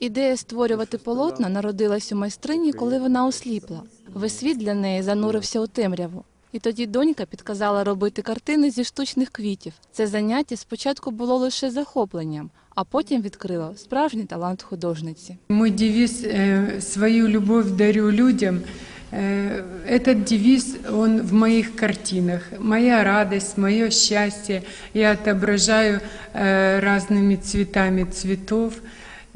Ідея створювати полотна народилась у майстрині, коли вона осліпла. Весь світ для неї занурився у темряву. І тоді донька підказала робити картини зі штучних квітів. Це заняття спочатку було лише захопленням, а потім відкрило справжній талант художниці. Мой девиз э, «Свою любовь дарю людям» э, Этот девиз, он в моих картинах. Моя радость, мое счастье я отображаю э, разными цветами цветов.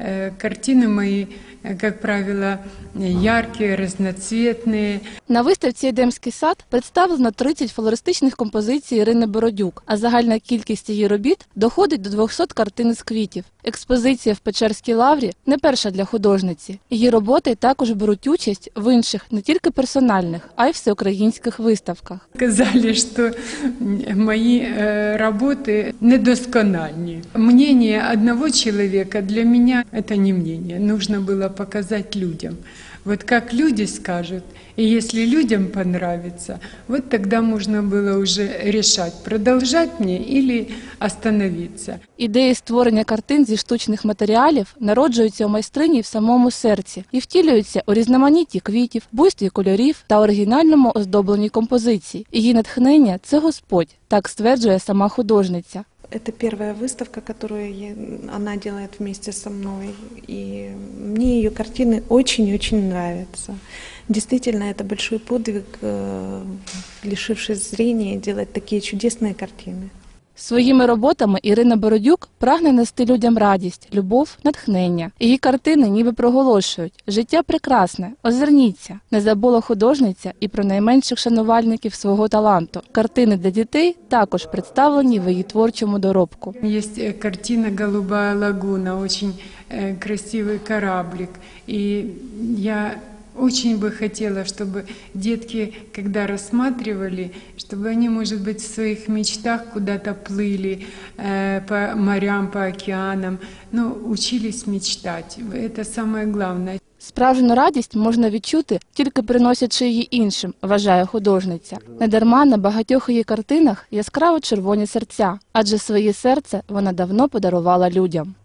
Э, Картины мои, э, как правило, яркие, разноцветные. На виставці Едемський сад представлено 30 флористичних композицій Ірини Бородюк, а загальна кількість її робіт доходить до 200 картин із квітів. Експозиція в Печерській лаврі не перша для художниці. Її роботи також беруть участь в інших не тільки персональних, а й всеукраїнських виставках. Сказали, что м, мои э, работы недоскональні. Мнение одного человека для меня это не мнение. Нужно было показать людям. Вот как люди скажут, и если людям понравится, вот тогда можно было уже решать, продолжать мне или остановиться. Ідеї створення картин зі штучних матеріалів народжуються у майстрині в самому серці і втілюються у різноманітті квітів, буйстві кольорів та оригінальному оздобленні композицій. Її натхнення це Господь, так стверджує сама художниця. Это первая выставка, которую я- она делает вместе со мной. И мне ее картины очень-очень нравятся. Действительно, это большой подвиг, э, лишившись зрения, делать такие чудесные картины. Своїми роботами Ірина Бородюк прагне нести людям радість, любов, натхнення. Її картини ніби проголошують життя прекрасне, озирніться. Не забула художниця і про найменших шанувальників свого таланту. Картини для дітей також представлені в її творчому доробку. Есть э, картина «Голубая лагуна», очень э, красивый кораблик. И я очень бы хотела, чтобы детки, когда рассматривали, чтобы они, может быть, в своих мечтах куда-то плыли э, по морям, по океанам, но учились мечтать. Это самое главное. Справжню радість можна відчути, тільки приносячи її іншим, вважає художниця. Недарма на багатьох її картинах яскраво червоні серця, адже своє серце вона давно подарувала людям.